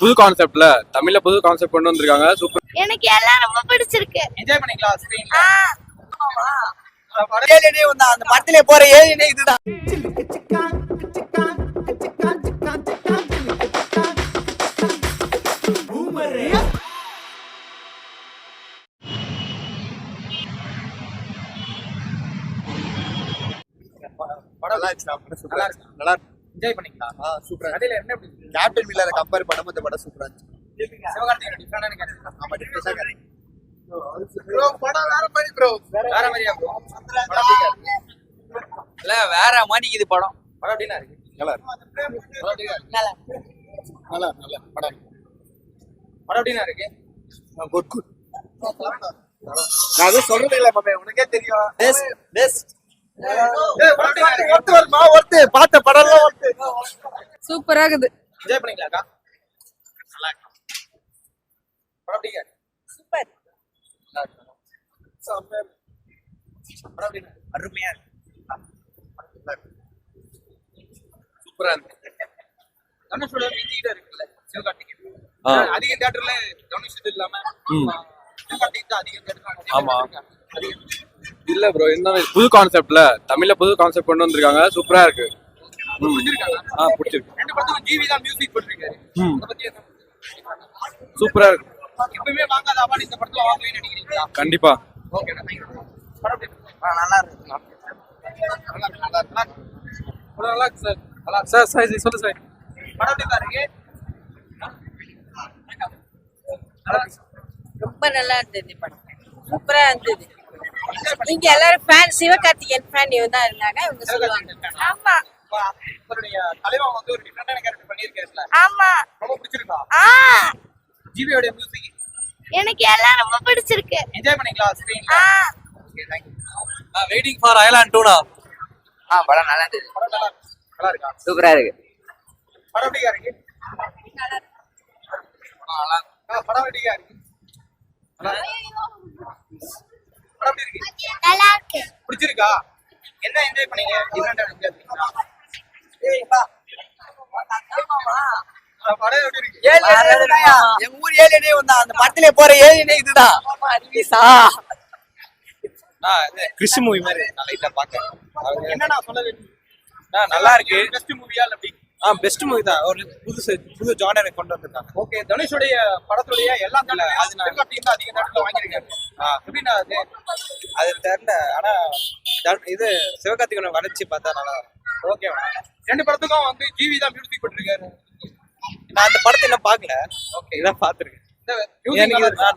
புது கான்செப்ட்ல தமிழ்ல புது கான்செப்ட் கொண்டு வந்திருக்காங்க. சூப்பர். எனக்கு எல்லாம் ரொம்ப பிடிச்சிருக்கு. என்ஜாய் பண்ணிக்கலாம் ஸ்கிரீன்ல ஏலியனே வந்தா அந்த படத்திலே போற ஏலியனே இதுதான். படம் நல்லா இருந்துச்சு நல்லா இருக்கு. என்ஜாய் பண்ணிக்கலாம். ஆ சூப்பரா கதையில என்ன? கேப்டன் மில்லரை கம்பேர் பண்ணும்போது இந்த படம் சூப்பரா இருந்துச்சு. சிவகார்த்திகேயன் டிஃபரெண்டான கேரக்டர் ஆமா டிஃபரெண்டா ப்ரோ படம் வேற மாதிரி ப்ரோ வேற மாதிரியா ப்ரோ இல்ல வேற மாட்டிக்குது படம். படம் எப்படின்னா இருக்கு. நல்லா இருக்கு. படம்? நல்லா நல்லா படம் படம் எப்படின்னா இருக்கு. குட் குட் நான் சொல்றது இல்ல மாமே உனக்கே தெரியும். பெஸ்ட் பெஸ்ட் ஏய், படம் எப்படின்னா இருக்கு? ஒருத்து வருமா ஒருத்து பார்த்த படம்லாம் ஒருத்து சூப்பரா இருக்குது. என்ஜாய் நல்லா படம் எப்படிங்க இருக்கு? சூப்பர். நல்லா. படம்? அருமையா இருக்கு. சூப்பரா இருக்கு. தனுஷோட விஜய்கிட்ட இருக்குல்ல சிவகார்த்திகேயன் ஆ. அதிக தியேட்டர்ல தனுஷ் இது இல்லாம அதிக தியேட்டர் ஆமா. இல்ல ப்ரோ இருந்தாலும் புது கான்செப்ட்ல தமிழ்ல புது கான்செப்ட் கொண்டு வந்திருக்காங்க. சூப்பரா இருக்கு. ஆ பிடிச்சிருக்கு. சூப்பரா இருக்கு. கண்டிப்பா? நல்லா இருக்கு. சார். சார் சார் சொல்லு சார். ரொம்ப நல்லா இருந்தது படம். சூப்பரா இருந்தது. இங்க எல்லாரும் ஃபேன் சிவகார்த்திகேயன் ஃபேன் இவங்க தான் இருந்தாங்க. இவங்க சொல்லுவாங்க. ஆமா. தலைவன் வந்து ஒரு டிஃபரெண்டான கேரக்டர் பண்ணியிருக்காருல. ஆமா. ரொம்ப பிடிச்சிருக்கா? ஆ. ஜிவியோட மியூசிக் எனக்கு எல்லாம் ரொம்ப பிடிச்சிருக்கு. என்ஜாய் பண்ணிக்கலாம் ஸ்கிரீன்ல okay thank you waiting for island டூனா ஆ படம் நல்லா இருந்தது. படம் நல்லா இருக்கு. நல்லா இருக்கா? சூப்பரா இருக்கு. படம் எப்படியா இருக்கு? நல்லா ஆ, படம் எப்படியா இருக்கு? நல்லா இருக்கு. படம் எப்படி இருக்கு? நல்லா இருக்கு. பிடிச்சிருக்கா? என்ன என்ஜாய் பண்ணீங்க? டிஃபரெண்டா என்ஜாய் பண்ணீங்களா எங்க ஊர் ஏலியனே வந்தா. அந்த படத்திலே போற ஏலியனே இதுதான். கிறிஸ் மூவி மாதிரி. லைட்டா பாக்க என்ன நான் சொல்ல நல்லா இருக்கு. பெஸ்ட் மூவியா அப்படி? ஆ பெஸ்ட் மூவி தான். ஒரு புதுசு புது ஜானரை கொண்டு வந்திருக்காங்க. ஓகே தனுஷுடைய படத்துடைய எல்லா அது நான் தான் அதிக நேரத்துல வாங்கியிருக்காரு. எப்படின்னா அது? அது தெரியல. ஆனா தன்- இது சிவகார்த்திகேயனை வளர்ச்சி பார்த்தா நல்லா இருக்கும். ஓகே ரெண்டு படத்துக்கும் வந்து ஜிவி தான் மியூசிக் போட்டிருக்காரு. நான் அந்த படத்தை இன்னும் பார்க்கல. ஓகே இதான் பார்த்துருக்கேன்.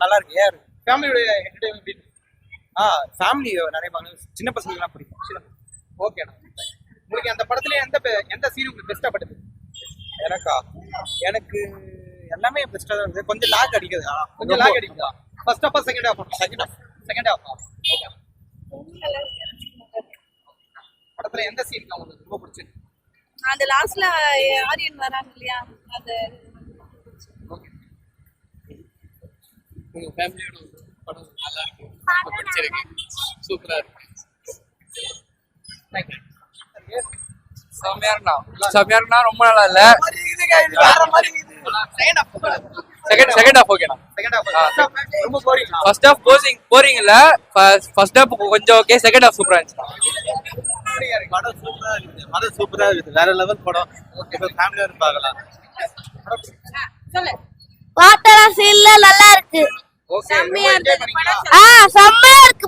நல்லா இருக்கு. ஏன் இருக்கு? ஃபேமிலியுடைய என்டர்டைன்மெண்ட் ஆ ஃபேமிலி நிறைய சின்ன பசங்களுக்குலாம் பிடிக்கும். ஓகே உங்களுக்கு அந்த படத்துல எந்த எந்த சீன் உங்களுக்கு பெஸ்டா படுது எனக்கா? எனக்கு எல்லாமே பெஸ்ட்டாக தான் இருக்குது கொஞ்சம் லாக் அடிக்குது. கொஞ்சம் லாக் அடிக்குதா? First half second half second half second half okay படத்துல எந்த சீன் உங்களுக்கு ரொம்ப பிடிச்சிருக்கு? அந்த லாஸ்ட்ல ஆரியன் வராங்க இல்லையா? அது ஓகே உங்க ஃபேமிலியோட படம் நல்லா இருக்கு. பிடிச்சிருக்கு. சூப்பரா இருக்கு. செம்மையா இருந்தா ரொம்ப நல்லா இல்ல. வேற மாதிரி செகண்ட் செகண்ட் செகண்ட் ஹாஃப் ஓகேண்ணா செகண்ட் ரொம்ப போறீங்க ஃபர்ஸ்ட் ஹாஃப் போரிங் போரிங் இல்ல. ஃபர்ஸ்ட் ஹாஃப் கொஞ்சம் ஓகே செகண்ட் ஹாஃப் சூப்பரா இருந்துச்சு. படம் சூப்பரா இருக்குது. படம் சூப்பரா இருக்குது. வேற லெவல் படம். இப்போ ஃபேமிலியா இருந்து பார்க்கலாம். சொல்லு. நல்லா இருக்கு. ஓகே ரொம்ப என்ஜாய் பண்ணீங்களா? ஆ செம்மையா இருக்கு